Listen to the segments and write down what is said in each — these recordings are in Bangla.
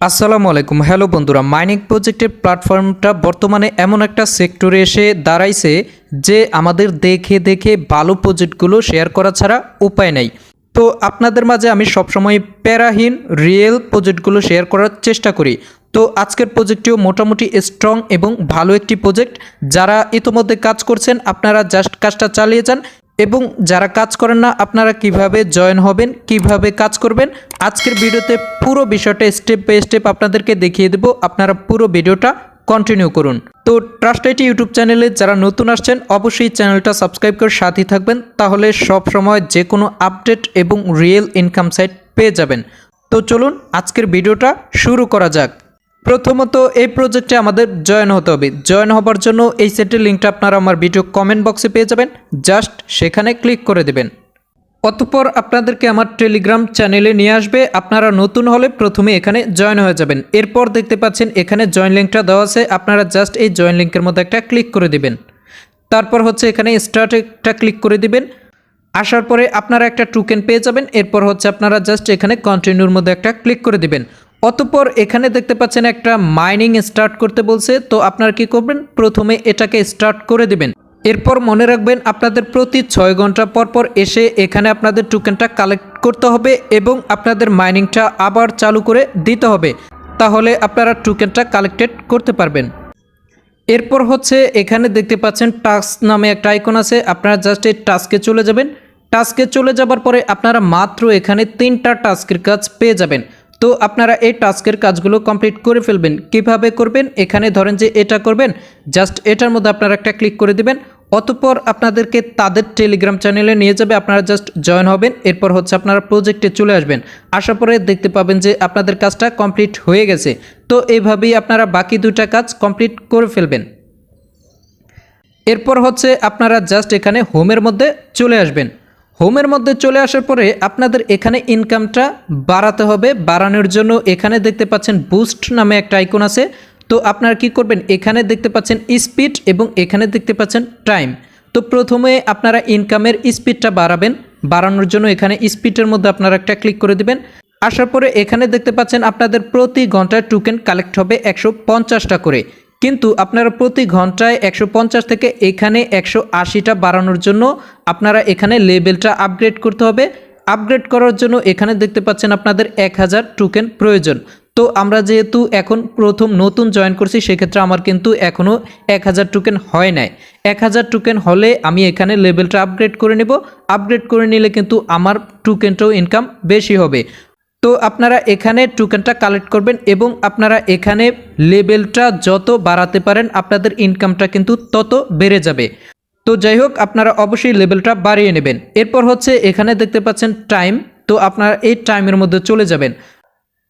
আসসালামু আলাইকুম। হ্যালো বন্ধুরা মাইনিং প্রজেক্টের প্ল্যাটফর্মটা বর্তমানে এমন একটা সেক্টরে এসে দাঁড়াইছে যে আমাদের দেখে দেখে ভালো প্রজেক্টগুলো শেয়ার করা ছাড়া উপায় নাই। তো আপনাদের মাঝে আমি সবসময় প্যারাহীন রিয়েল প্রজেক্টগুলো শেয়ার করার চেষ্টা করি। তো আজকের প্রজেক্টটিও মোটামুটি স্ট্রং এবং ভালো একটি প্রজেক্ট যারা ইতোমধ্যে কাজ করছেন, আপনারা জাস্ট কাজটা চালিয়ে যান। এবং যারা কাজ করেন না, আপনারা কীভাবে জয়েন হবেন, কীভাবে কাজ করবেন, আজকের ভিডিওতে পুরো বিষয়টা স্টেপ বাই স্টেপ আপনাদেরকে দেখিয়ে দেব। আপনারা পুরো ভিডিওটা কন্টিনিউ করুন। তো ট্রাস্ট আইটি ইউটিউব চ্যানেলে যারা নতুন আসছেন, অবশ্যই চ্যানেলটা সাবস্ক্রাইব করে সাথেই থাকবেন, তাহলে সব সময় যে কোনো আপডেট এবং রিয়েল ইনকাম সাইট পেয়ে যাবেন। তো চলুন, আজকের ভিডিওটা শুরু করা যাক। প্রথমত এই প্রজেক্টে আমাদের জয়েন হতে হবে। জয়েন হবার জন্য এই সেটের লিঙ্কটা আপনারা আমার ভিডিও কমেন্ট বক্সে পেয়ে যাবেন। জাস্ট সেখানে ক্লিক করে দেবেন। অতঃপর আপনাদেরকে আমার টেলিগ্রাম চ্যানেলে নিয়ে আসবে। আপনারা নতুন হলে প্রথমে এখানে জয়েন হয়ে যাবেন। এরপর দেখতে পাচ্ছেন এখানে জয়েন লিঙ্কটা দেওয়া আছে। আপনারা জাস্ট এই জয়েন লিঙ্কের মধ্যে একটা ক্লিক করে দিবেন। তারপর হচ্ছে এখানে স্টার্ট একটা ক্লিক করে দিবেন। আসার পরে আপনারা একটা টোকেন পেয়ে যাবেন। এরপর হচ্ছে আপনারা জাস্ট এখানে কন্টিনিউর মধ্যে একটা ক্লিক করে দিবেন। অতঃপর এখানে দেখতে পাচ্ছেন একটা মাইনিং স্টার্ট করতে বলছে। তো আপনারা কি করবেন? প্রথমে এটাকে স্টার্ট করে দিবেন। এরপর মনে রাখবেন আপনাদের প্রতি ছয় ঘণ্টা পর পর এসে এখানে আপনাদের টোকেনটা কালেক্ট করতে হবে এবং আপনাদের মাইনিংটা আবার চালু করে দিতে হবে। তাহলে আপনারা টোকেনটা কালেক্টেড করতে পারবেন। এরপর হচ্ছে এখানে দেখতে পাচ্ছেন টাস্ক নামে একটা আইকন আছে। আপনারা জাস্ট এই টাস্কে চলে যাবেন। টাস্কে চলে যাবার পরে আপনারা মাত্র এখানে তিনটা টাস্কের কাজ পেয়ে যাবেন। তো আপনারা এই টাস্কের কাজগুলো কমপ্লিট করে ফেলবেন। কীভাবে করবেন? এখানে ধরেন যে এটা করবেন, জাস্ট এটার মধ্যে আপনারা একটা ক্লিক করে দিবেন। অতঃপর আপনাদেরকে তাদের টেলিগ্রাম চ্যানেলে নিয়ে যাবে, আপনারা জাস্ট জয়েন হবেন, এরপর হচ্ছে আপনারা প্রজেক্টে চলে আসবেন। আসার পরে দেখতে পাবেন যে আপনাদের কাজটা কমপ্লিট হয়ে গেছে। তো এইভাবেই আপনারা বাকি দুটা কাজ কমপ্লিট করে ফেলবেন। এরপর হচ্ছে আপনারা জাস্ট এখানে হোমের মধ্যে চলে আসবেন। হোমের মধ্যে চলে আসার পরে আপনাদের এখানে ইনকামটা বাড়াতে হবে। বাড়ানোর জন্য এখানে দেখতে পাচ্ছেন বুস্ট নামে একটা আইকন আছে। তো আপনারা কি করবেন? এখানে দেখতে পাচ্ছেন স্পিড এবং এখানে দেখতে পাচ্ছেন টাইম তো প্রথমে আপনারা ইনকামের স্পিডটা বাড়াবেন। বাড়ানোর জন্য এখানে স্পিডের মধ্যে আপনারা একটা ক্লিক করে দিবেন। আসার পরে এখানে দেখতে পাচ্ছেন আপনাদের প্রতি ঘন্টায় টোকেন কালেক্ট হবে একশো পঞ্চাশটা করে। কিন্তু আপনারা প্রতি ঘন্টায় একশো পঞ্চাশ থেকে এখানে একশো আশিটা বাড়ানোর জন্য আপনারা এখানে লেভেলটা আপগ্রেড করতে হবে। আপগ্রেড করার জন্য এখানে দেখতে পাচ্ছেন আপনাদের এক হাজার টোকেন প্রয়োজন। তো আমরা যেহেতু এখন প্রথম নতুন জয়েন করছি, সেক্ষেত্রে আমার কিন্তু এখনও এক হাজার টোকেন হয় নাই। এক হাজার টোকেন হলে আমি এখানে লেভেলটা আপগ্রেড করে নেব। আপগ্রেড করে নিলে কিন্তু আমার টোকেনটাও ইনকাম বেশি হবে। তো আপনারা এখানে টোকেনটা কালেক্ট করবেন এবং আপনারা এখানে লেভেলটা যত বাড়াতে পারেন আপনাদের ইনকামটা কিন্তু তত বেড়ে যাবে। তো যাই হোক আপনারা অবশ্যই লেভেলটা বাড়িয়ে নেবেন। এরপর হচ্ছে এখানে দেখতে পাচ্ছেন টাইম তো আপনারা এই টাইমের মধ্যে চলে যাবেন।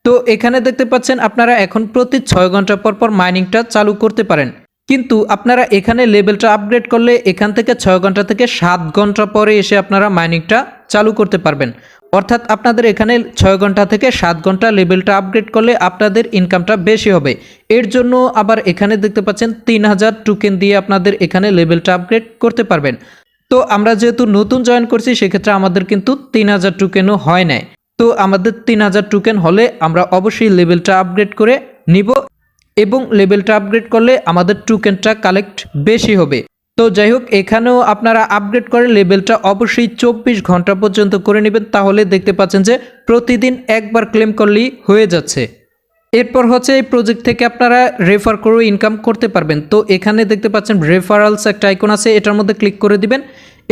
তো এখানে দেখতে পাচ্ছেন আপনারা এখন প্রতি ছয় ঘণ্টা পর পর মাইনিংটা চালু করতে পারেন। কিন্তু আপনারা এখানে লেভেলটা আপগ্রেড করলে এখান থেকে ছয় ঘণ্টা থেকে সাত ঘণ্টা পরে এসে আপনারা মাইনিংটা চালু করতে পারবেন। অর্থাৎ আপনাদের এখানে ছয় ঘণ্টা থেকে সাত ঘণ্টা লেভেলটা আপগ্রেড করলে আপনাদের ইনকামটা বেশি হবে। এর জন্য আবার এখানে দেখতে পাচ্ছেন তিন হাজার টোকেন দিয়ে আপনাদের এখানে লেভেলটা আপগ্রেড করতে পারবেন। তো আমরা যেহেতু নতুন জয়েন করছি, সেক্ষেত্রে আমাদের কিন্তু তিন হাজার টোকেনও হয় নাই। তো আমাদের তিন হাজার টোকেন হলে আমরা অবশ্যই লেভেলটা আপগ্রেড করে নিব এবং লেভেলটা আপগ্রেড করলে আমাদের টোকেনটা কালেক্ট বেশি হবে। তো যাই হোক, এখানেও আপনারা আপগ্রেড করে লেভেলটা অবশ্যই চব্বিশ ঘণ্টা পর্যন্ত করে নেবেন। তাহলে দেখতে পাচ্ছেন যে প্রতিদিন একবার ক্লেম করলেই হয়ে যাচ্ছে। এরপর হচ্ছে এই প্রজেক্ট থেকে আপনারা রেফার করে ইনকাম করতে পারবেন। তো এখানে দেখতে পাচ্ছেন রেফারালস একটা আইকন আছে, এটার মধ্যে ক্লিক করে দিবেন।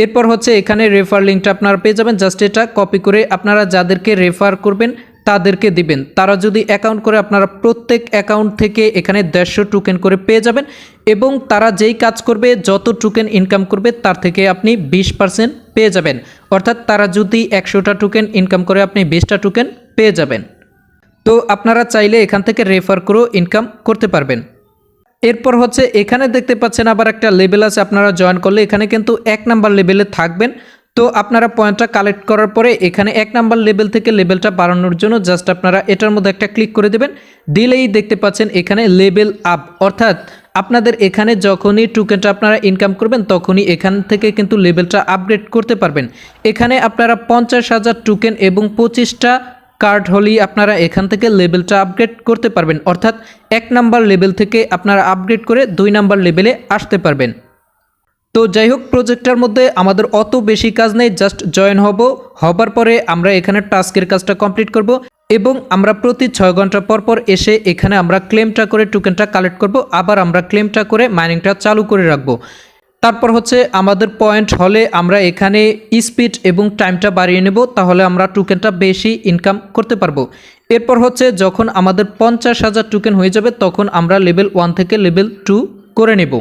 এরপর হচ্ছে এখানে রেফার লিঙ্কটা আপনারা পেয়ে যাবেন। জাস্ট এটা কপি করে আপনারা যাদেরকে রেফার করবেন তাদেরকে দিবেন। তারা যদি অ্যাকাউন্ট করে, আপনারা প্রত্যেক অ্যাকাউন্ট থেকে এখানে দেড়শো টোকেন করে পেয়ে যাবেন এবং তারা যেই কাজ করবে, যত টোকেন ইনকাম করবে, তার থেকে আপনি বিশ পার্সেন্ট পেয়ে যাবেন। অর্থাৎ তারা যদি একশোটা টোকেন ইনকাম করে, আপনি বিশটা টোকেন পেয়ে যাবেন। তো আপনারা চাইলে এখান থেকে রেফার করেও ইনকাম করতে পারবেন। এরপর হচ্ছে, এখানে দেখতে পাচ্ছেন আবার একটা লেভেল আছে, আপনারা জয়েন করলে এখানে কিন্তু এক নাম্বার লেভেলে থাকবেন। তো আপনারা পয়েন্টটা কালেক্ট করার পরে এখানে এক নাম্বার লেভেল থেকে লেভেলটা বাড়ানোর জন্য জাস্ট আপনারা এটার মধ্যে একটা ক্লিক করে দেবেন। দিলেই দেখতে পাচ্ছেন এখানে লেভেল আপ। অর্থাৎ আপনাদের এখানে যখনই টোকেনটা আপনারা ইনকাম করবেন, তখনই এখান থেকে কিন্তু লেভেলটা আপগ্রেড করতে পারবেন। এখানে আপনারা পঞ্চাশ হাজার টোকেন এবং পঁচিশটা কার্ড হলেই আপনারা এখান থেকে লেভেলটা আপগ্রেড করতে পারবেন। অর্থাৎ এক নাম্বার লেভেল থেকে আপনারা আপগ্রেড করে দুই নাম্বার লেভেলে আসতে পারবেন। তো যাই হোক প্রজেক্টটার মধ্যে আমাদের অত বেশি কাজ নেই জাস্ট জয়েন হব। হবার পরে আমরা এখানে টাস্কের কাজটা কমপ্লিট করব এবং আমরা প্রতি ছয় ঘণ্টা পর পর এসে এখানে আমরা ক্লেমটা করে টোকেনটা কালেক্ট করব, আবার আমরা ক্লেমটা করে মাইনিংটা চালু করে রাখব। তারপর হচ্ছে আমাদের পয়েন্ট হলে আমরা এখানে স্পিড এবং টাইমটা বাড়িয়ে নেব, তাহলে আমরা টোকেনটা বেশি ইনকাম করতে পারব। এরপর হচ্ছে যখন আমাদের পঞ্চাশ হাজার টোকেন হয়ে যাবে, তখন আমরা লেভেল ওয়ান থেকে লেভেল টু করে নেব।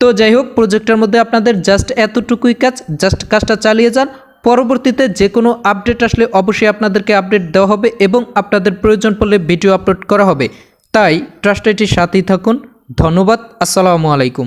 তো যাই হোক প্রজেক্টের মধ্যে আপনাদের জাস্ট এতটুকুই কাজ জাস্ট কাজটা চালিয়ে যান। পরবর্তীতে যে কোনো আপডেট আসলে অবশ্যই আপনাদেরকে আপডেট দেওয়া হবে এবং আপনাদের প্রয়োজন পড়লে ভিডিও আপলোড করা হবে। তাই ট্রাস্ট আইটির সাথেই থাকুন। ধন্যবাদ, আসসালামু আলাইকুম।